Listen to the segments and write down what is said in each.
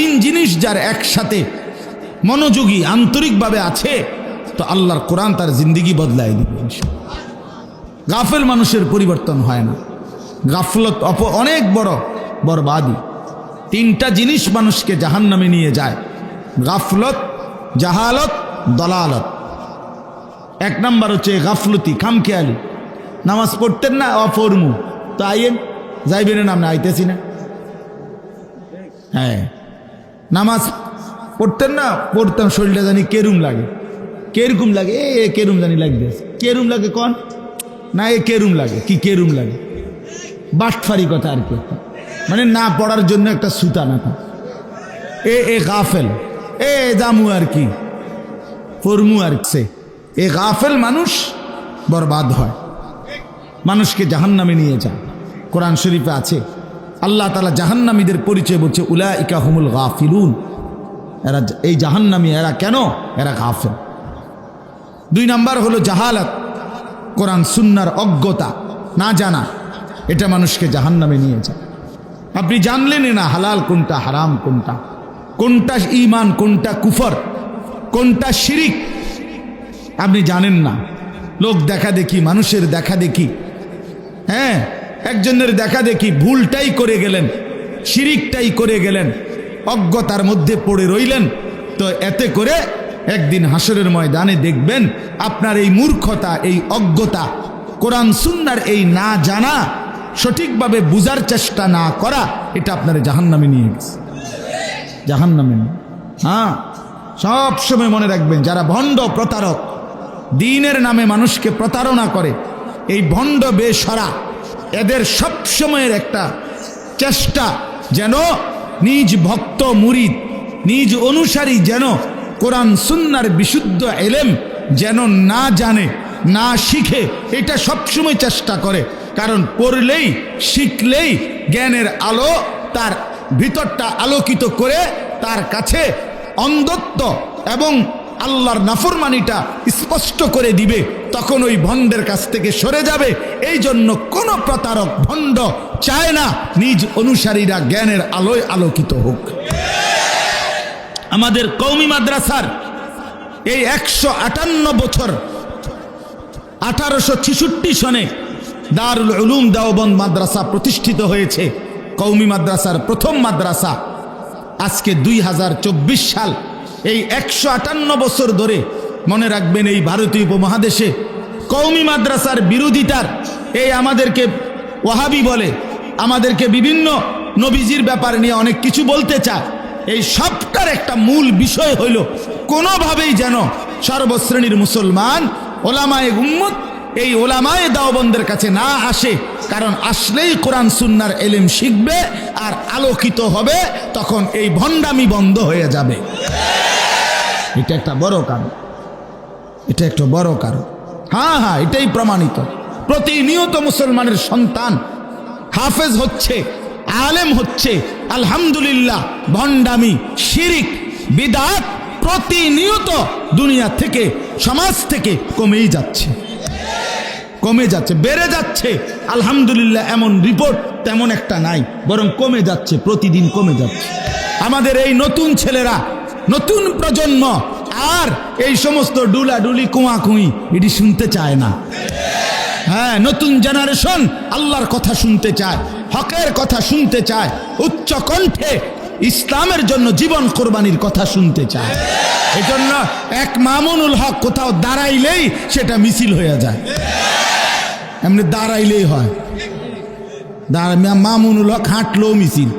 তিন জিনিস যার একসাথে মনোযোগী, আন্তরিকভাবে আছে, তো আল্লাহর কোরআন তার জিন্দিগি বদলায় দিবে। গাফেল মানুষের পরিবর্তন হয় না। গাফলত অপ, অনেক বড় বরবাদি। তিনটা জিনিস মানুষকে জাহান্নামে নিয়ে যায়। গাফলত, জাহালত, দলালত। এক নাম্বার হচ্ছে গাফলতি, খামখেয়ালি। নামাজ পড়তেন না অফরমু তো আইয়েন যাইবেন না আইতেছি না। হ্যাঁ। নামাজ পড়তেন না, পড়তাম, শরীরটা জানি কেরুম লাগে। কেরকম লাগে, এ এ কেরুম জানি লাগবে। কেরুম লাগে কন? না, এ কেরুম লাগে, কি কেরুম লাগে? বাটফারি কথা আর কি মানে না পড়ার জন্য একটা সুতা না। এ এ গাফেল এ জামু আর কি, ফরমু আর সে। এ গাফেল মানুষ বরবাদ হয়। মানুষকে জাহান্নামে নিয়ে যায়। কোরআন শরীফে আছে আল্লাহ তালা জাহান্নামীদের পরিচয় বলছে উলা ইকা হুমুল গাফিলুন। এরা এই জাহান্নামী এরা কেন? এরা গাফেল। দুই নাম্বার হলো জাহালাত, কোরআন সুন্নার অজ্ঞতা। না জানা, এটা মানুষকে জাহান্নামে নিয়ে যায়। আপনি জানলেনই না হালাল কোনটা হারাম কোনটা। কোনটা ইমান কোনটা কুফর, কোনটা শিরিক। আপনি জানেন না। লোক দেখা দেখি, মানুষের দেখা দেখি। হ্যাঁ? একজনের দেখা দেখি ভুলটাই করে গেলেন, শিরিকটাই করে গেলেন, অজ্ঞতার মধ্যে পড়ে রইলেন তো এতে করে একদিন হাসরের ময়দানে দেখবেন, আপনার এই মূর্খতা, এই অজ্ঞতা, কোরআন সুন্নার এই না জানা, সঠিকভাবে বুঝার চেষ্টা না করা, এটা আপনার জাহান্নামে নিয়ে গেছে জাহান্নামে। হ্যাঁ সব সময় মনে রাখবেন, যারা ভণ্ড প্রতারক, দিনের নামে মানুষকে প্রতারণা করে, এই ভণ্ড বেসরা এদের সব সময়ের একটা চেষ্টা যেন নিজ ভক্ত মুরিদ, নিজ অনুসারী যেন কোরআন সুন্নার বিশুদ্ধ এলেম যেন না জানে, না শিখে, এটা সবসময় চেষ্টা করে। কারণ পড়লেই, শিখলেই জ্ঞানের আলো তার ভিতরটা আলোকিত করে তার কাছে অন্ধত্ব এবং আল্লাহর নাফরমানিটা স্পষ্ট করে দিবে। তখন ওই ভণ্ডের কাছ থেকে সরে যাবে। এই জন্য কোন প্রতারক ভণ্ড চায় না। নিজ অনুসারীরা জ্ঞানের আলোয় আলোকিত হোক। আমাদের কৌমি মাদ্রাসার এই একশো আটান্ন বছর আঠারোশো ছিষট্টি সনে দারুল উলুম দেওবন্দ মাদ্রাসা প্রতিষ্ঠিত হয়েছে। কৌমি মাদ্রাসার প্রথম মাদ্রাসা আজকে দুই হাজার চব্বিশ সাল। এই একশো আটান্ন বছর ধরে মনে রাখবেন এই ভারতীয় উপমহাদেশে কৌমি মাদ্রাসার বিরোধিতার এই আমাদেরকে ওয়াহাবি বলে, আমাদেরকে বিভিন্ন নবীজির ব্যাপার নিয়ে অনেক কিছু বলতে চায়। এই সবটার একটা মূল বিষয় হইল কোনোভাবেই যেন সর্বশ্রেণীর মুসলমান ওলামায়ে উম্মত এই ওলামায়ে দাওবন্দের কাছে না আসে। কারণ আসলেই কোরআন সুন্নার এলেম শিখবে আর আলোকিত হবে, তখন এই ভণ্ডামি বন্ধ হয়ে যাবে। এটা একটা বড় কারণ। এটা একটা বড় কারণ। হ্যাঁ হ্যাঁ এটাই প্রমাণিত। প্রতিনিয়ত মুসলমানের সন্তান হাফেজ হচ্ছে, আলেম হচ্ছে, আলহামদুলিল্লাহ, ভণ্ডামি, শিরিক, বিদাত প্রতিনিয়ত দুনিয়া থেকে, সমাজ থেকে কমেই যাচ্ছে। কমে যাচ্ছে, বেড়ে যাচ্ছে। আলহামদুলিল্লাহ, এমন রিপোর্ট তেমন একটা নাই, বরং কমে যাচ্ছে, প্রতিদিন কমে যাচ্ছে। আমাদের এই নতুন ছেলেরা, নতুন প্রজন্ম আর এই সমস্ত ডুলা ডুলি কুয়া কুই এটি শুনতে চায় না। হ্যাঁ নতুন জেনারেশন আল্লাহর কথা শুনতে চায়, হকের কথা শুনতে চায়, উচ্চ কণ্ঠে ইসলামের জন্য জীবন কোরবানির কথা শুনতে চায়। এজন্য এক মামুনুল হক কোথাও দাঁড়াইলেই সেটা মিছিল হয়ে যায়। এমনি দাঁড়াইলেই হয়। মামুনুল হক হাঁটলেও মিছিল।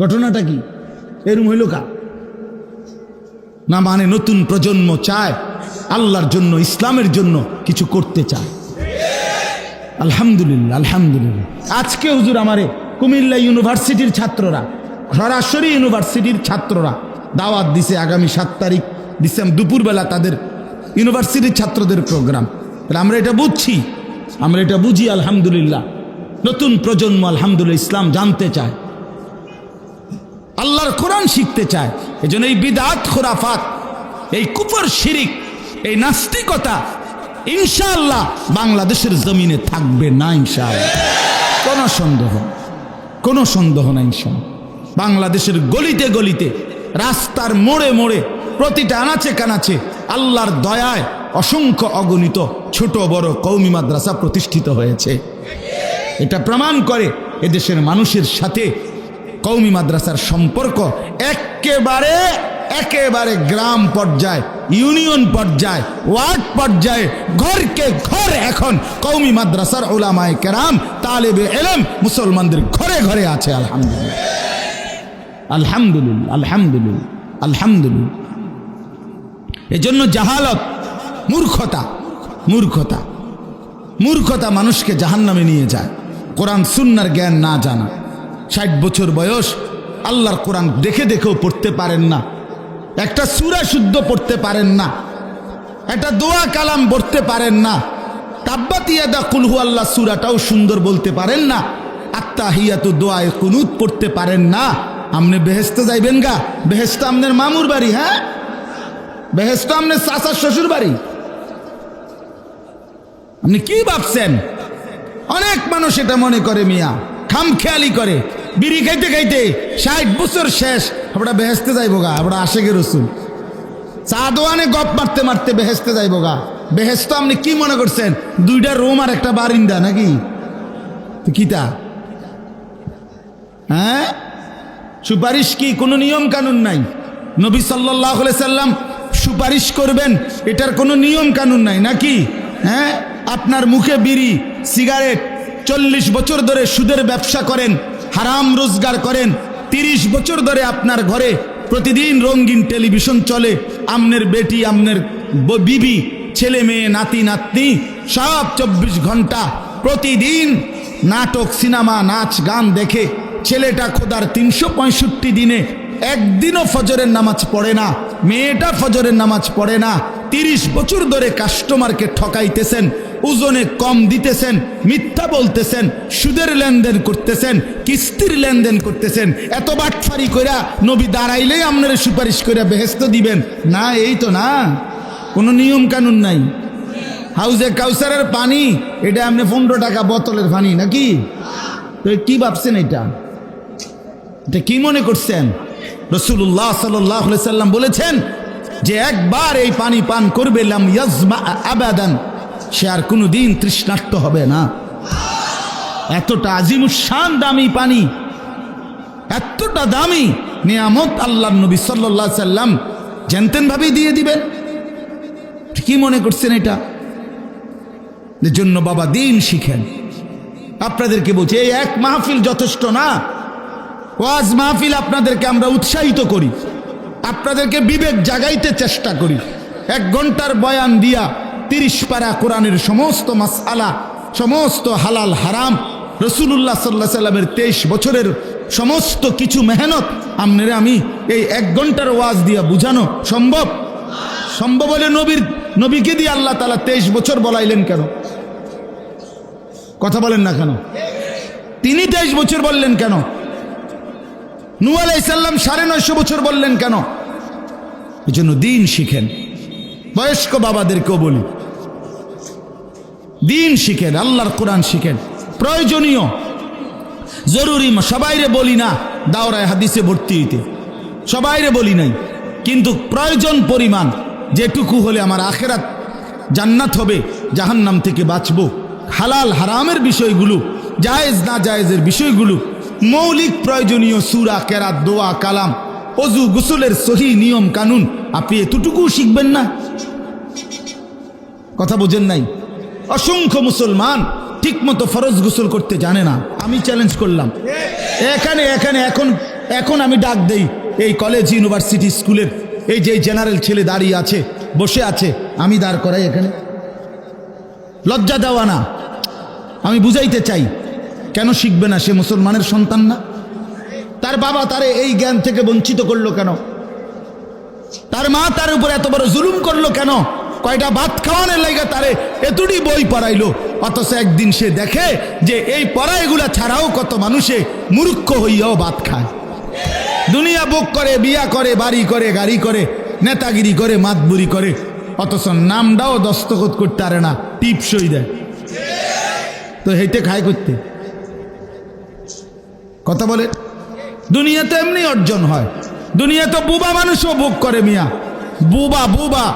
ঘটনাটা কি? এরম হইল কা? না মানে নতুন প্রজন্ম চায়, আল্লাহর জন্য, ইসলামের জন্য কিছু করতে চায়। আলহামদুলিল্লাহ আলহামদুলিল্লাহ। আজকে হুজুর আমারে কুমিল্লা ইউনিভার্সিটির ছাত্ররা, সরাসরি ইউনিভার্সিটির ছাত্ররা দাওয়াত দিছে আগামী সাত তারিখ ডিসেম্বর দুপুরবেলা তাদের ইউনিভার্সিটির ছাত্রদের প্রোগ্রাম। তাহলে আমরা এটা বুঝছি, আমরা এটা বুঝি, আলহামদুলিল্লাহ। নতুন প্রজন্ম, আলহামদুলিল্লাহ, ইসলাম জানতে চায়। আল্লাহর কোরআন শিখতে চায়। এই জন্য এই বিদাত, খোরাফাত, এই কুপর শিরিক, এই নাস্তিকতা ইনশাআল্লাহ বাংলাদেশের জমিনে থাকবে না ইনশাআল্লাহ। কোনো সন্দেহ কোনো সন্দেহ না ইনশাআল্লাহ। বাংলাদেশের গলিতে গলিতে, রাস্তার মোড়ে মোড়ে, প্রতিটা আনাচে কানাচে আল্লাহর দয়ায় অসংখ্য অগণিত ছোট, বড় কৌমি মাদ্রাসা প্রতিষ্ঠিত হয়েছে। এটা প্রমাণ করে এদেশের মানুষের সাথে কৌমি মাদ্রাসার সম্পর্ক একেবারে একেবারে গ্রাম পর্যায়ে, ইউনিয়ন পর্যায়ে, ওয়ার্ড পর্যায়ে, ঘরকে ঘর এখন কৌমি মাদ্রাসার ওলামায় কেরাম, তালেবে এলম মুসলমানদের ঘরে ঘরে আছে, আলহামদুলিল্লাহ। আলহামদুলিল্লাহ আলহামদুলিল্লাহ আলহামদুলিল্লাহ। এজন্য জাহালত, মূর্খতা মূর্খতা। মূর্খতা মানুষকে জাহান্নামে নিয়ে যায়। কোরআন, সুন্নার জ্ঞান না জানা। ষাট বছর বয়স, আল্লাহর কোরআন দেখে দেখেও পড়তে পারেন না। একটা সুরা শুদ্ধ পড়তে পারেন না। একটা দোয়া কালাম পড়তে পারেন না। তাব্বাতিয়াদা কুলহু আল্লাহ সুরাটাও সুন্দর বলতে পারেন না। আত্মা হিয়াতু দোয়ায় কুনুত পড়তে পারেন না। আপনি বেহেস্ত যাইবেন গা। বেহেস্ত আপনার মামুর বাড়ি হ্যাঁ? বেহেস্ত আপনার চাচার শ্বশুর বাড়ি। আপনি কি ভাবছেন? অনেক মানুষ এটা মনে করে মিয়া। খামখেয়ালি করে। বিড়ি খাইতে খাইতে ষাট বছর শেষ। আমরা বেহেস্তে যাইব গা, আমরা আশেকে রসুন চা দোয়ানে গপ মারতে মারতে বেহেস্তে যাইব গা। বেহেস্ত আপনি কি মনে করছেন? দুইটা রুম আর একটা বারিন্দা নাকি? কিতা? হ্যাঁ? সুপারিশ কি কোনো নিয়ম কানুন নাই? নবী সাল্লাহ সাল্লাম সুপারিশ করবেন, এটার কোনো নিয়ম কানুন নাই নাকি? হ্যাঁ? আপনার মুখে বিড়ি, সিগারেট, চল্লিশ বছর ধরে সুদের ব্যবসা করেন হারাম রোজগার করেন। তিরিশ বছর ধরে আপনার ঘরে প্রতিদিন রঙিন টেলিভিশন চলে। আমনের বেটি, আমনের বিবি, ছেলে, মেয়ে, নাতি, নাতনি, সব চব্বিশ ঘণ্টা প্রতিদিন নাটক, সিনেমা, নাচ, গান দেখে। ছেলেটা খোদার তিনশো পঁয়ষট্টি দিনে একদিনও ফজরের নামাজ পড়ে না। মেয়েটা ফজরের নামাজ পড়ে না। তিরিশ বছর ধরে কাস্টমারকে ঠকাইতেছেন। ওজনে কম দিতেছেন, মিথ্যা বলতেছেন, সুদের লেনদেন করতেছেন, কিস্তির লেনদেন করতেছেন। এত বাটফারি কইরা নবী দাঁড়াইলেই আপনারা সুপারিশ করে বেহেস্ত দিবেন। না, এই তো না। কোনো নিয়ম কানুন নাই। হাউজে কাউসারের পানি, এটা আপনি পনেরো টাকা বোতলের পানি, নাকি? তো কি ভাবছেন এটা? এটা কি মনে করছেন? রসুল্লাহ সাল্লাহ সাল্লাম বলেছেন যে, একবার এই পানি পান করবে, লাম ইয়াজমা আবাদান সে আর কোনো দিন তৃষ্ণার্ত হবে না। এতটা আজিমুসান দামি পানি, এতটা দামি নিয়ামত আল্লাহ নবী সাল্লাহ সাল্লাম জানতেন ভাবেই দিয়ে দিবেন। কি মনে করছেন এটা? জন্য বাবা দিন শিখেন। আপনাদেরকে বলছি, এই এক মাহফিল যথেষ্ট না? ওয়াজ মাহফিল আপনাদেরকে আমরা উৎসাহিত করি। আপনাদেরকে বিবেক জাগাইতে চেষ্টা করি। এক ঘণ্টার বয়ান দিয়া তিরিশ পারা কোরআনের সমস্ত মাসালা সমস্ত হালাল হারাম রসুল্লাহ সাল্লাহ সাল্লামের তেইশ বছরের সমস্ত কিছু মেহনত আপনারা আমি এই এক ঘণ্টার ওয়াজ দিয়া বুঝানো সম্ভব? সম্ভব হলে নবীর, নবীকে দিয়ে আল্লাহ তালা তেইশ বছর বলাইলেন কেন? কথা বলেন না কেন? তিনি তেইশ বছর বললেন কেন? নু আলাইসাল্লাম সাড়ে নয়শো বছর বললেন কেন? এই জন্য দিন শিখেন। বয়স্ক বাবাদেরকেও বলি। দিন শিখেন, আল্লাহর কোরআন শিখেন। প্রয়োজনীয়, জরুরি সবাইরে বলি না, দাওরায় হাদিসে ভর্তি হইতে। সবাইরে বলি নাই, কিন্তু প্রয়োজন পরিমাণ, যেটুকু হলে আমার আখেরাত জান্নাত হবে, জাহান্নাম থেকে বাঁচব। হালাল, হারামের বিষয়গুলো, জায়েজ, না জায়েজের বিষয়গুলো, মৌলিক প্রয়োজনীয় সুরা, কেরাত, দোয়া, কালাম অজু গুসুলের সহি নিয়ম, কানুন, আপনি এতটুকু শিখবেন না? কথা বোঝেন নাই? অসংখ্য মুসলমান ঠিকমতো ফরজ গোসল করতে জানে না। আমি চ্যালেঞ্জ করলাম। এখানে এখানে, এখন এখন আমি ডাক দেই। এই কলেজ ইউনিভার্সিটি স্কুলের এই যে জেনারেল ছেলে দাঁড়িয়ে আছে, বসে আছে, আমি দাঁড় করাই এখানে। লজ্জা দেওয়া না। আমি বুঝাইতে চাই, কেন শিখবে না সে মুসলমানের সন্তান না? তার বাবা তারে এই জ্ঞান থেকে বঞ্চিত করল কেন? তার মা তার উপর এত বড় জুলুম করল কেন? কয়টা ভাত খাওয়ানোর লাগে তারে এতটি বই পড়াইলো। অথচ একদিন সে দেখে যে এই পড়াইগুলা ছাড়াও কত মানুষে মূর্খ হইয়াও ভাত খায়। দুনিয়া বুক করে, বিয়া করে, বাড়ি করে, গাড়ি করে, নেতাগিরি করে, মাতবুরি করে। অথচ নামটাও দস্তখত করতে পারে না, টিপসই দেয়। তো হেঁটে খায় করতে। কথা বলে দুনিয়াতে এমনি অর্জন হয়। দুনিয়া তো বুবা মানুষও ভোগ করে মিয়া। বুবা বুবা।